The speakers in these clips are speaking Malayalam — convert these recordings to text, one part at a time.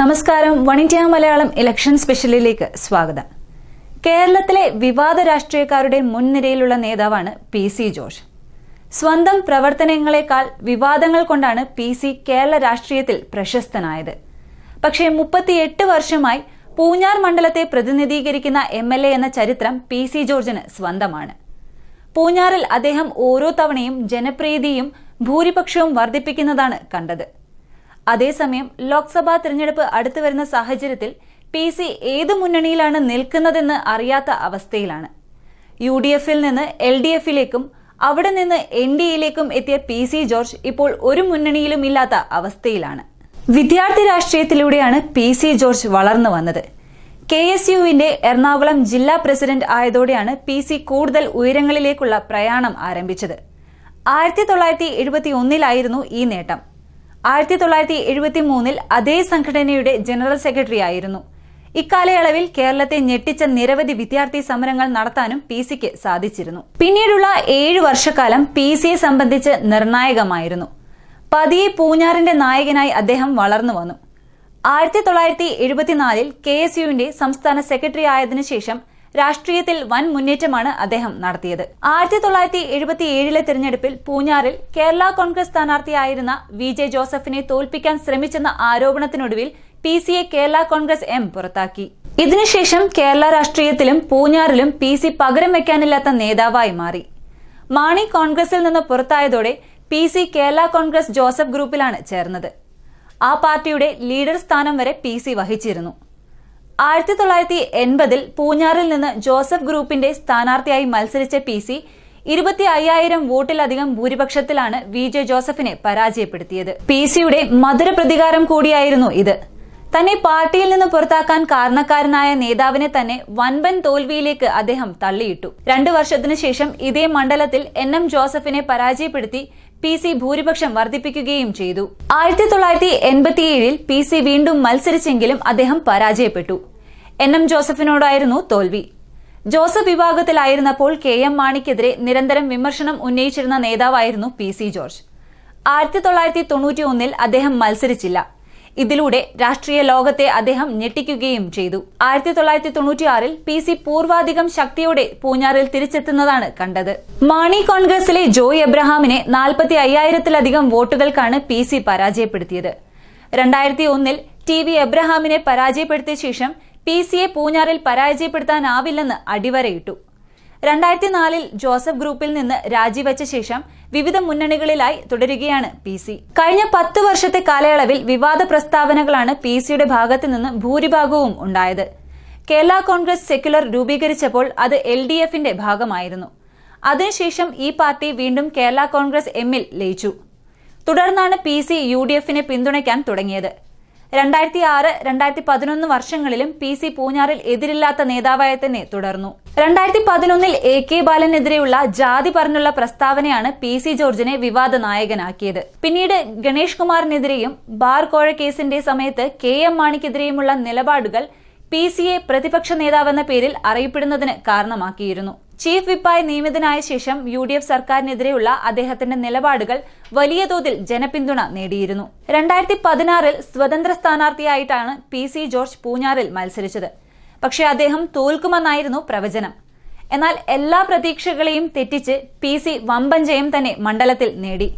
നമസ്കാരം. വൺ ഇന്ത്യ മലയാളം ഇലക്ഷൻ സ്പെഷ്യലിലേക്ക് സ്വാഗതം. കേരളത്തിലെ വിവാദ രാഷ്ട്രീയക്കാരുടെ മുൻനിരയിലുള്ള നേതാവാണ് പി സി ജോർജ്. സ്വന്തം പ്രവർത്തനങ്ങളെക്കാൾ വിവാദങ്ങൾ കൊണ്ടാണ് പി സി കേരള രാഷ്ട്രീയത്തിൽ പ്രശസ്തനായത്. പക്ഷേ മുപ്പത്തിയെട്ട് വർഷമായി പൂഞ്ഞാർ മണ്ഡലത്തെ പ്രതിനിധീകരിക്കുന്ന എം എൽ എ എന്ന ചരിത്രം പി സി ജോർജിന് സ്വന്തമാണ്. പൂഞ്ഞാറിൽ അദ്ദേഹം ഓരോ തവണയും ജനപ്രീതിയും ഭൂരിപക്ഷവും വർദ്ധിപ്പിക്കുന്നതാണ് കണ്ടത്. അതേസമയം ലോക്സഭാ തിരഞ്ഞെടുപ്പ് അടുത്തു വരുന്ന സാഹചര്യത്തിൽ പി സി ഏത് മുന്നണിയിലാണ് നിൽക്കുന്നതെന്ന് അറിയാത്ത അവസ്ഥയിലാണ്. യു ഡി എഫിൽ നിന്ന് എൽ ഡി എഫിലേക്കും അവിടെ നിന്ന് എൻ ഡി എയിലേക്കും എത്തിയ പി സി ജോർജ് ഇപ്പോൾ ഒരു മുന്നണിയിലും ഇല്ലാത്ത അവസ്ഥയിലാണ്. വിദ്യാർത്ഥി രാഷ്ട്രീയത്തിലൂടെയാണ് പി സി ജോർജ് വളർന്നു വന്നത്. കെ എസ് യുവിന്റെ എറണാകുളം ജില്ലാ പ്രസിഡന്റ് ആയതോടെയാണ് പി സി കൂടുതൽ ഉയരങ്ങളിലേക്കുള്ള പ്രയാണം ആരംഭിച്ചത്. ആയിരത്തി തൊള്ളായിരത്തി എഴുപത്തി ഒന്നിലായിരുന്നു ഈ നേട്ടം. ആയിരത്തി തൊള്ളായിരത്തി എഴുപത്തി മൂന്നിൽ അതേ സംഘടനയുടെ ജനറൽ സെക്രട്ടറി ആയിരുന്നു. ഇക്കാലയളവിൽ കേരളത്തെ ഞെട്ടിച്ച നിരവധി വിദ്യാർത്ഥി സമരങ്ങൾ നടത്താനും പി സിക്ക് സാധിച്ചിരുന്നു. പിന്നീടുള്ള ഏഴു വർഷക്കാലം പി സിയെ സംബന്ധിച്ച് നിർണായകമായിരുന്നു. പതിയെ പൂഞ്ഞാറിന്റെ നായകനായി അദ്ദേഹം വളർന്നു വന്നു. ആയിരത്തി തൊള്ളായിരത്തി എഴുപത്തിനാലിൽ കെ എസ് യുവിന്റെ സംസ്ഥാന സെക്രട്ടറി ആയതിനു ശേഷം രാഷ്ട്രീയത്തിൽ വൻ മുന്നേറ്റമാണ് അദ്ദേഹം നടത്തിയത്. ആയിരത്തി തൊള്ളായിരത്തി എഴുപത്തിയേഴിലെ തെരഞ്ഞെടുപ്പിൽ പൂഞ്ഞാറിൽ കേരള കോൺഗ്രസ് സ്ഥാനാർത്ഥിയായിരുന്ന വി ജെ ജോസഫിനെ തോൽപ്പിക്കാൻ ശ്രമിച്ചെന്ന ആരോപണത്തിനൊടുവിൽ P A Kerala Congress M പുറത്താക്കി. ഇതിനുശേഷം കേരള രാഷ്ട്രീയത്തിലും പൂഞ്ഞാറിലും പി സി പകരം വയ്ക്കാനില്ലാത്ത നേതാവായി മാറി. മാണി കോൺഗ്രസിൽ നിന്ന് പുറത്തായതോടെ പി സി കേരള കോൺഗ്രസ് ജോസഫ് ഗ്രൂപ്പിലാണ് ചേർന്നത്. ആ പാർട്ടിയുടെ ലീഡർ സ്ഥാനം വരെ പി സി വഹിച്ചിരുന്നു. ആയിരത്തി തൊള്ളായിരത്തി എൺപതിൽ പൂഞ്ഞാറിൽ നിന്ന് ജോസഫ് ഗ്രൂപ്പിന്റെ സ്ഥാനാർത്ഥിയായി മത്സരിച്ച പി സി ഇരുപത്തി അയ്യായിരം വോട്ടിലധികം ഭൂരിപക്ഷത്തിലാണ് വി ജെ ജോസഫിനെ പരാജയപ്പെടുത്തിയത്. പി സിയുടെ മധുര പ്രതികാരം കൂടിയായിരുന്നു ഇത്. തന്നെ പാർട്ടിയിൽ നിന്ന് പുറത്താക്കാൻ കാരണക്കാരനായ നേതാവിനെ തന്നെ വൻപൻ തോൽവിയിലേക്ക് അദ്ദേഹം തള്ളിയിട്ടു. രണ്ടു വർഷത്തിനു ശേഷം ഇതേ മണ്ഡലത്തിൽ എൻ എം ജോസഫിനെ പരാജയപ്പെടുത്തി പി സി ഭൂരിപക്ഷം വർദ്ധിപ്പിക്കുകയും ചെയ്തു. ആയിരത്തി തൊള്ളായിരത്തി എൺപത്തിയേഴിൽ പി സി വീണ്ടും മത്സരിച്ചെങ്കിലും അദ്ദേഹം പരാജയപ്പെട്ടു. എൻ എം ജോസഫിനോടായിരുന്നു തോൽവി. ജോസഫ് വിഭാഗത്തിലായിരുന്നപ്പോൾ കെ എം മാണിക്കെതിരെ നിരന്തരം വിമർശനം ഉന്നയിച്ചിരുന്ന നേതാവായിരുന്നു പി സി ജോർജ്. ആയിരത്തി തൊള്ളായിരത്തി തൊണ്ണൂറ്റി ഒന്നിൽ അദ്ദേഹം മത്സരിച്ചില്ല. ഇതിലൂടെ രാഷ്ട്രീയ ലോകത്തെ അദ്ദേഹം ഞെട്ടിക്കുകയും ചെയ്തു. ആയിരത്തി തൊള്ളായിരത്തി തൊണ്ണൂറ്റിയാറിൽ പി സി പൂർവാധികം ശക്തിയോടെ പൂഞ്ഞാറിൽ തിരിച്ചെത്തുന്നതാണ് കണ്ടത്. മാണി കോൺഗ്രസിലെ ജോയ് എബ്രഹാമിനെ നാൽപ്പത്തി അയ്യായിരത്തിലധികം വോട്ടുകൾക്കാണ് പി സി പരാജയപ്പെടുത്തിയത്. രണ്ടായിരത്തി ഒന്നിൽ ടി വി എബ്രഹാമിനെ പരാജയപ്പെടുത്തിയ ശേഷം പി സിയെ പൂഞ്ഞാറിൽ പരാജയപ്പെടുത്താനാവില്ലെന്ന് അടിവരയിട്ടു. രണ്ടായിരത്തി നാലിൽ ജോസഫ് ഗ്രൂപ്പിൽ നിന്ന് രാജിവെച്ച ശേഷം വിവിധ മുന്നണികളിലായി തുടരുകയാണ് പി സി. കഴിഞ്ഞ പത്ത് വർഷത്തെ കാലയളവിൽ വിവാദ പ്രസ്താവനകളാണ് പി സിയുടെ ഭാഗത്തു നിന്ന് ഭൂരിഭാഗവും ഉണ്ടായത്. കേരള കോൺഗ്രസ് സെക്യുലർ രൂപീകരിച്ചപ്പോൾ അത് എൽ ഡി എഫിന്റെ ഭാഗമായിരുന്നു. അതിനുശേഷം ഈ പാർട്ടി വീണ്ടും കേരള കോൺഗ്രസ് എമ്മിൽ ലയിച്ചു. തുടർന്നാണ് പി സി യു ഡി എഫിനെ പിന്തുണയ്ക്കാൻ തുടങ്ങിയത്. രണ്ടായിരത്തി ആറ് രണ്ടായിരത്തി പതിനൊന്ന് വർഷങ്ങളിലും പി സി പൂഞ്ഞാറിൽ എതിരില്ലാത്ത നേതാവായി തന്നെ തുടർന്നു. രണ്ടായിരത്തി പതിനൊന്നിൽ എ കെ ബാലനെതിരെയുള്ള ജാതി പറഞ്ഞുള്ള പ്രസ്താവനയാണ് പി സി ജോർജിനെ വിവാദ നായകനാക്കിയത് പിന്നീട് ഗണേഷ് കുമാറിനെതിരെയും ബാർ കോഴ കേസിന്റെ സമയത്ത് കെ എം മാണിക്കെതിരെയുമുള്ള നിലപാടുകൾ പി സിയെ പ്രതിപക്ഷ നേതാവെന്ന പേരിൽ അറിയപ്പെടുന്നതിന് കാരണമാക്കിയിരുന്നു. ചീഫ് വിപ്പായി നിയമിതനായ ശേഷം യു ഡി എഫ് സർക്കാരിനെതിരെയുള്ള അദ്ദേഹത്തിന്റെ നിലപാടുകൾ വലിയ തോതിൽ ജനപിന്തുണ നേടിയിരുന്നു. രണ്ടായിരത്തി പതിനാറിൽ സ്വതന്ത്ര സ്ഥാനാർത്ഥിയായിട്ടാണ് പി സി ജോർജ് പൂഞ്ഞാറിൽ മത്സരിച്ചത്. പക്ഷേ അദ്ദേഹം തോൽക്കുമെന്നായിരുന്നു പ്രവചനം. എന്നാൽ എല്ലാ പ്രതീക്ഷകളെയും തെറ്റിച്ച് പി സി വമ്പൻ തന്നെ മണ്ഡലത്തിൽ നേടി.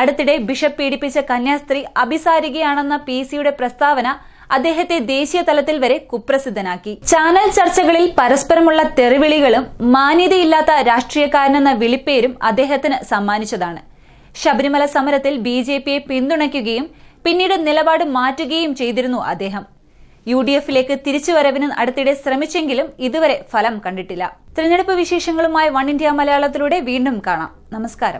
അടുത്തിടെ ബിഷപ്പ് പീഡിപ്പിച്ച കന്യാസ്ത്രീ അഭിസാരികയാണെന്ന പി സിയുടെ പ്രസ്താവന അദ്ദേഹത്തെ ദേശീയ തലത്തിൽ വരെ കുപ്രസിദ്ധനാക്കി. ചാനൽ ചർച്ചകളിൽ പരസ്പരമുള്ള തെറിവിളികളും മാന്യതയില്ലാത്ത രാഷ്ട്രീയക്കാരനെന്ന വിളിപ്പേരും അദ്ദേഹത്തിന് സമ്മാനിച്ചതാണ്. ശബരിമല സമരത്തിൽ ബി പിന്തുണയ്ക്കുകയും പിന്നീട് നിലപാട് മാറ്റുകയും ചെയ്തിരുന്നു അദ്ദേഹം. യു ഡി എഫിലേക്ക് തിരിച്ചുവരവിന് അടുത്തിടെ ശ്രമിച്ചെങ്കിലും ഇതുവരെ ഫലം കണ്ടിട്ടില്ല. തിരഞ്ഞെടുപ്പ് വിശേഷങ്ങളുമായി വൺ ഇന്ത്യ മലയാളത്തിലൂടെ വീണ്ടും കാണാം. നമസ്കാരം.